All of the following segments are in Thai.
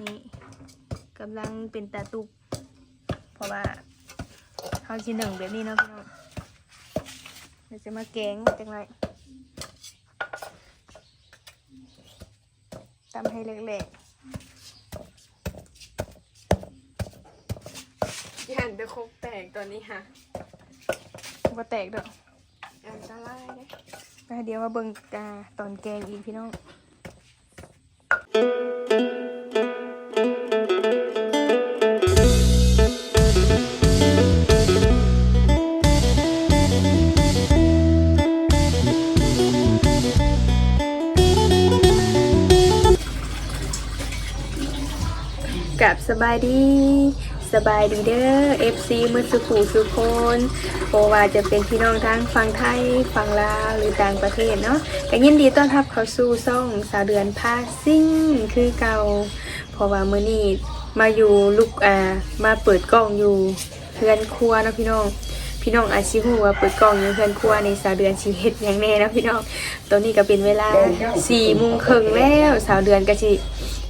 นี่กำลังเป็นตาตุก เพราะว่าเขาชิ้นหนึ่งแบบนี้เนาะพี่น้องเดี๋ยวจะมาแกงจังไรตำให้เล็กยันเดอะคกแตกตอนนี้ค่ะๆก็แตกดอกอันตรายเลยไปเดี๋ยวมาเบิ่งตาตอนแกงอีกพี่น้อง กับสบายดีสบายดีเด้อ FC มือสุขูสุคนโอว่าจะเป็นพี่น้องทั้งฝั่งไทยฝั่งลาวหรือต่างประเทศเนาะก็ยินดีต้อนรับเข้าสู่ซ่องสาวเดือนพาซิ่งคือเก่าเพราะว่ามื้อนี้มาอยู่ลูกอ่ามาเปิดกล้องอยู่เพื่อนครัวนะพี่น้อง พี่น้องอาชิฮูว่าเปิดกล้องอยู่เพื่อนครัวในสาวเดือนชีเฮ็ดอย่างแน่นะพี่น้องตอนนี้ก็เป็นเวลา4โมงครึ่งแล้วสาวเดือนก็สิ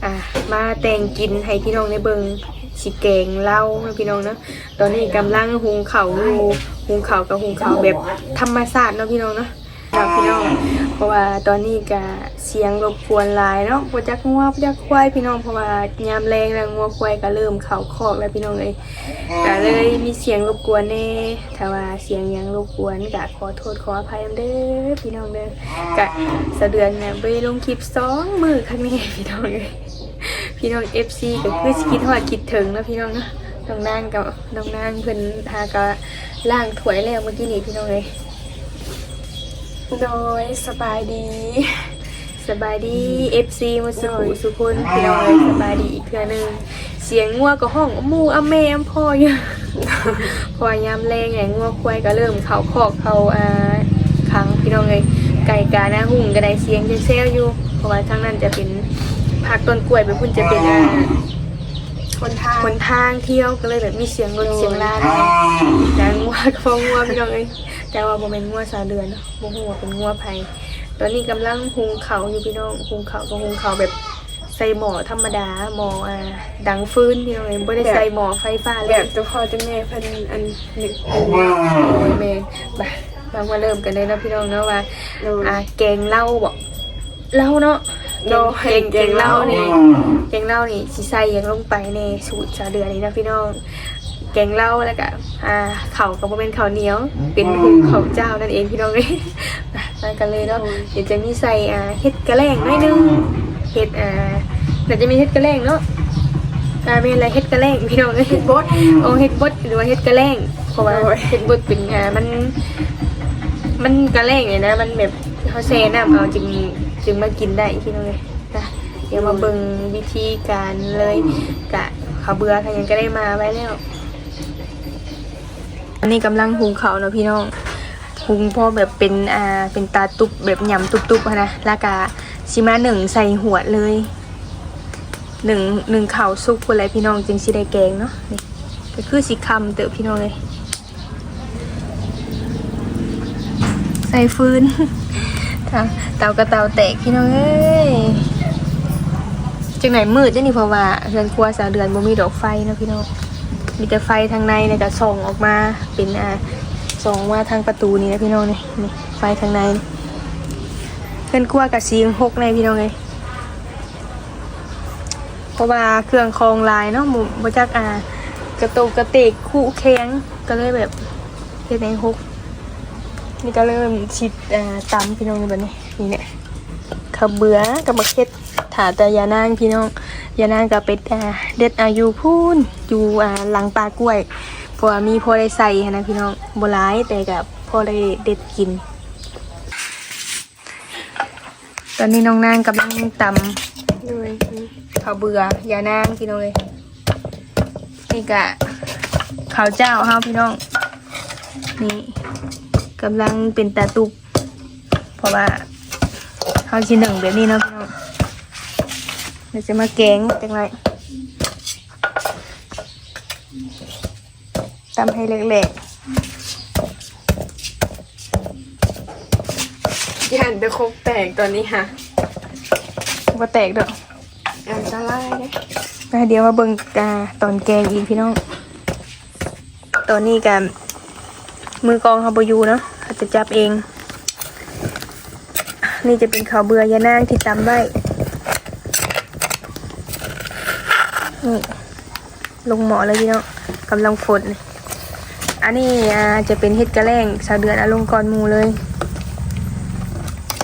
อะมาแต่งกินให้พี่น้องได้เบิงสิแกงเล้านะพี่น้องเนาะตอนนี้กำลังหุงข้าวอยู่หุงข้าวกับหุงข้าวแบบธรรมชาติเนาะพี่น้องเนาะครับพี่น้อง เพราะว่าตอนนี้ก็เสียงรบกวนหลายเนาะบ่จักงัวบ่จักควายพี่น้องเพราะว่ายามแรงแล้วงัวควายก็เริ่มเข้าคอกแล้วพี่น้องเอ้ยก็เลยมีเสียงรบกวนแน่ถ้าว่าเสียงยังรบกวนก็ขอโทษขออภัยเด้อพี่น้องเด้อก็สะเดือนเนี่ยไปลงคลิปสองมื้อครั้งนี้พี่น้องเอ้ย พี่น้อง FC ก็คือสิคิดฮอดคิดถึงเนาะพี่น้องเนาะน้องนางกับน้องนางเพิ่นหาก็ล่างถวยแล้วเมื่อกี้นี้พี่น้องเลยโดยสบายดีสบายดี FC มาสุขุสุคนพี่น้องเลยสบายดีอีกเทื่อหนึงเสียงงัวก็ห้องอมูอำแม่อพ่อยู่พอยามแรงไงงัวควายก็เริ่มเข้าคอกเข้าอ่าขังพี่น้องเลยไก่กาหน้าหุ่งก็ได้เสียงเซลอยู่เพราะว่าทางนั้นจะเป็น ภาคต้นกล้วยไปพุ่นจะเป็นอ่าคนทางคนทางเที่ยวก็เลยแบบมีเสียงรถเสียงลาเนาะแต่งัวก็พองัวพี่น้องเอ้ยแต่ว่าบ่เป็นงัวสาเดือนเนาะบ่ฮู้ว่าเป็นงัวไผตอนนี้กำลังหุงเขาวอยู่พี่น้องหุงเขาวก็หุงเขาวแบบใส่หม้อธรรมดาหม้ออ่าดังฟืนพี่น้องเอ้ยบ่ได้ใส่หม้อไฟฟ้าเลแบยบเจ้าพ่อเจ้าแม่เพิ่นอันหนึ่งโอ้ยแม่บ่าบางมาเริ่มกันเลยเนาะพี่น้องเนาะว่าโดยอ่าแกงเหล้าบ่เหล้าเนาะ โดยแกงแกงเหล้านี่แกงเหล้านี่สิใส่หยังลงไปในสูตรชาเดือนนี่นะพี่น้องแกงเหล้าแล้วก็อ่าข้าวก็บ่เป็นข้าวเหนียว เป็นหุงข้าวเจ้านั่นเองพี่น้องเอ้ยไปกันเลยเนาะเดี๋ยวจะมีใส่อ่าเห็ดกระแลงหน่อยหนึงเห็ดอ่าเดี๋ยวจะมีเห็ดกระแลงเนาะอ่าเป็นอะไรเห็ดกระแลงพี่น้องเอ้ยเห็ดบดโอ้เห็ดบดหรือว่าเห็ดกระแลงเพราะว่าเห็ดบดเป็นอ่ามัน มันกระแลงเลยนะ มันแบบเขาแช่น้ำเอาจึง จึงมากินได้พี่น้องเลยนะเดี๋ยวมาเบิ่งวิธีการเลยกะขาเบื่อค่ะยังก็ได้มาไว้แล้วอันนี้กำลังหุงเขาเนาะพี่น้องหุงพ่อแบบเป็นอ่าเป็นตาตุบแบบหยำตุบๆนะแล้วก็ชิมาหนึ่งใส่หัวเลยหนึ่งหนึ่งข่าวซุปอะไรพี่น้องจึงสิได้แกงเนาะนี่ก็คือสีคำเตอะพี่น้องเลย ใส่ฟืน เตาเตากระเตาแตกพี่น้องเอ้ยจังไหนมืดจ้ะนี่เพราะว่าเรือนครัวสาวเดือนบ่มีดอกไฟเนาะพี่น้องมีแต่ไฟทางในเนี่ยก็ส่องออกมาเป็นอ่าส่องมาทางประตูนี่นะพี่น้องนี่นี่ไฟทางในเพื่อนครัวกับซีงหกในพี่น้องเลยเพราะว่าเครื่องคองลายเนาะหมูบจักอ่ากระตุกกระเตกคู่แข้งก็เลยแบบเฮ็ดในหก นี่ก็เริ่มชิดอ่าตำพี่น้องแบบนี้นี่เนี่ยขาเบือกับมะเข็ดถาแต่ยานางพี่น้องยานางกับเป็ดเด็ดอายุพูนอยู่หลังปลากล้วยพราะว่ามีพอได้ใส่นะพี่น้องโบร้ายแต่กับพอได้เด็ดกิน ตอนนี้น้องนางกำลังตโดยำข้าวเบื่อยานางพี่น้องเลยนี่กะข้าวเจ้าเฮาพี่น้องนี่ กำลังเป็นตาตุก เพราะว่าเฮาชิ้นหนึ่งแบบนี้เนาะพี่น้องเดี๋ยวจะมาแกงจังไรตำให้เล็กยันเดอะคกแตกตอนนี้ค่ะๆก็แตกดอกอันตรายเลยมาเดี๋ยวมาเบิ่งกาตอนแกงอีกพี่น้อง ตอนนี้กัน มือกองเขาบอยู่เนาะเขาจะจับเอง นี่จะเป็นข้าวเบื่อยานางที่ตำไว้นี่ลงหมอเลยพี่น้องกำลังฝนอันนี้อาจะเป็นเฮ็ดกระแรงสาวเดือนอาลงกรมูเลย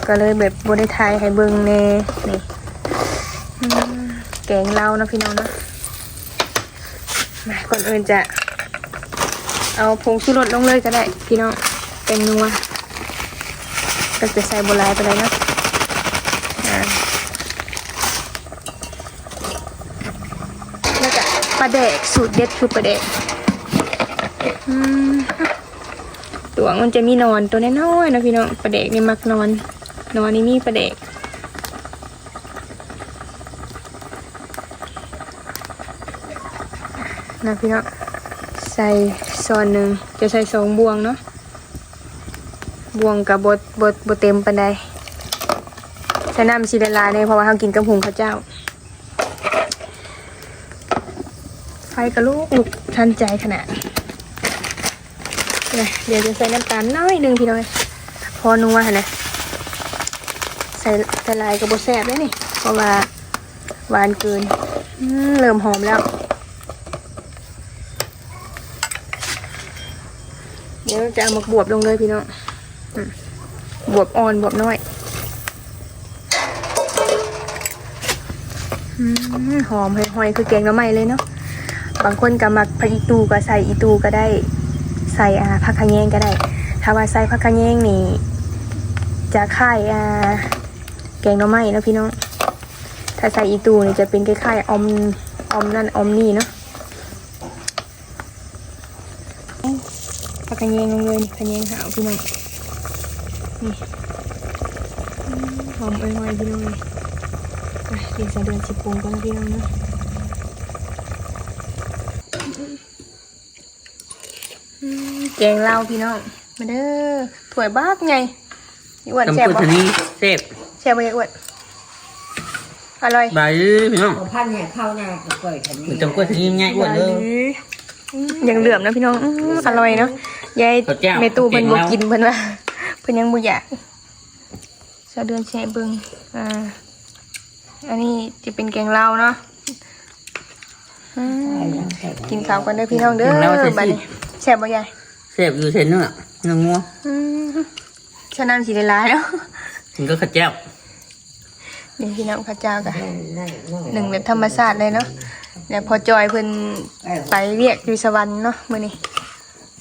ก็เลยแบบบได้ทายให้เบิงแน่นี่แกงเลานะพี่น้องนะมาก่อนอื่นจะ เอาผงชูรสลงเลยก็ได้ พี่น้องแกงนัวก็จะใส่โบราณไปเลยนะแล้วก็ปลาแดกสูตรเด็ดคือปลาแดกอืมตัวมันจะมีนอนตัวน้อยๆนะพี่น้องปลาแดกนี่มักนอน นอนนี่มีปลาแดกนะพี่น้อง ใส่ซอนหนึ่งจะใส่สองบวงเนาะบวงกับบดบดบดเต็มปันใดใส่น้ำซีละลายเนี่ยเพราะว่าเขากินกับหุงข้าวเจ้า ไฟกระลูกลุกทันใจขนาดเดี๋ยวจะใส่น้ำตาลน้อยหนึ่งพี่น้อย พอนัวนนะใส่ใส่ลายกับบดแซบเลยนี่เพราะว่าหวานเกินเริ่มหอมแล้ว ดี๋ยวจะเอามาบวบลงเลยพี่น้องบวบอ่อนบวบน้อยหอมหอยคือแกงน้ำใหม่เลยเนาะบางคนก็มักผักอีตูก็ใส่อีตูก็ได้ ใส่อ่าผักขะแยงก็ได้ ถ้าว่าใส่ผักขะแยงนี่จะค่ายอ่าแกงน้ำใหม่นะพี่น้องถ้าใส่อีตูนี่จะเป็นคล้ายๆอมอมนั่นออมนี่เนาะ ผักกระเยงลงเลยนี่กระเยงขาวพี่น้องนี่อืมหอมอ่อยๆพี่น้องเลยอะเดี๋ยวจะเดือนสิบปรุงก่อนนะพี่น้องเนาะอืมแกงเหล้าพี่น้องมาเด้อถั่วยบ้ากไงอีอ้วนจำแซ่บพูดบ่ทีนี้เสพแซ่บบ่ยายอ้วนอร่อยบายพี่น้องพันเนี่ยเข้าหน้าก็เปิดทันทีจำพูดทีนี้ง่ายอ้วนเลยอืมยังเหลื่อมนะพี่น้องอืมอร่อยเนาะ ยายข้าวเจ้าเมตู้เพิ่นบ่เก่งแล้วกินเพิ่นว่าเพิ่นยังบ่อยากสะเดือนแช่เบิ่งอ่า อันนี้จะเป็นแกงเหล้าเนาะอืมกินข้าวกันเด้อพี่น้องเด้อบัดนี้แซ่บบ่ยายเสพอยู่เซนเนื้อเนื้องัวอืมฉะนั้นสิได้หลายเนาะมันก็ข้าวเจ้านี่พี่น้องพระเจ้าก็หนึ่งแบบธรรมชาติเลยเนาะแล้วพอจอยเพิ่นไปเรียกอยู่สวรรค์เนาะมื้อนี้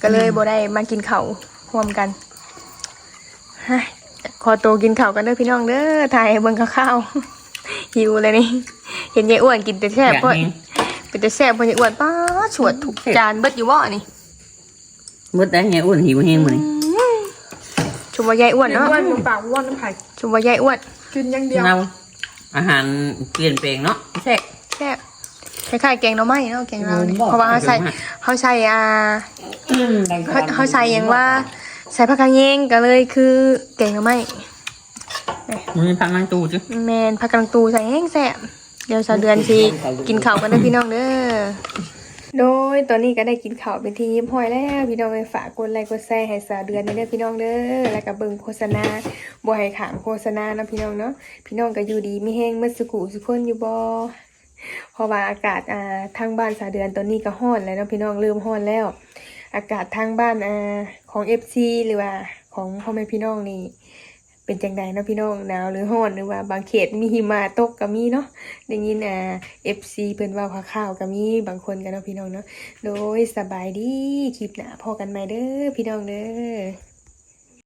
ก็เลยบ่ได้มากินข้าวร่วมกันฮะขอตัวกินข้าวกันเด้อพี่น้องเด้อถ่ายให้เบิ่งข้าวๆหิวเลยนี่ เห็นยายอ้วนกินแต่แซ่บอยากเพิ่นเองเป็นแต่แซ่บเพิ่นยายอ้วนป้าดสวดถูกจานเบิดอยู่บ่นี่มืดได้ไงอ้วนหิวแห้งมื้อนี้ชุมว่ายายอ้วนเนาะอ้วนหมูปากอ้วนน้ำไผ่ชุมว่ายายอ้วนกินอย่างเดียวเราอาหารเปลี่ยนแปลงเนาะแซ่บแซ่บค ล้ายๆแกงหน่อไม้เนาะแกงเรานี่เพราะว่าเขาใส่เขาใส่อ่าเขาเขาใส่อย่างว่าใส่ผักกาดแยงก็เลยคือแกงหน่อไม้มันมีพักนั่งตู้จ้ะแมนผักกาดตูใส่แห้งแซ่บเดี๋ยวสาวเดือนสิกินข้าวกันเด้อพี่น้องเด้อโดยตอนนี้ก็ได้กินข้าวเป็นที่ยิบห้อยแล้วพี่น้องไปฝากกดไลค์กดแชร์ให้สาวเดือนเด้อพี่น้องเด้อแล้วก็เบิ่งโฆษณาบ่ให้ขามโฆษณาเนาะพี่น้องเนาะพี่น้องก็อยู่ดีมีแห้งมืดสุกุสุคนอยู่บ่ เพราะว่าอากาศอ่าทางบ้านสาเดือนตอนนี้ก็ร้อนแล้วนะพี่น้องเริ่มร้อนแล้ว อากาศทางบ้านอ่าของ FC หรือว่าของพ่อแม่พี่น้องนี่เป็นจังใดนะพี่น้องหนาวหรือร้อนหรือว่าบางเขตมีหิมะตกก็มีเนาะได้ยินอ่า FC เพิ่นว่าข่าวก็มีบางคนกันเนาะพี่น้องเนาะโดยสบายดีคลิปหน้าพอกันใหม่เด้อพี่น้องเด้อ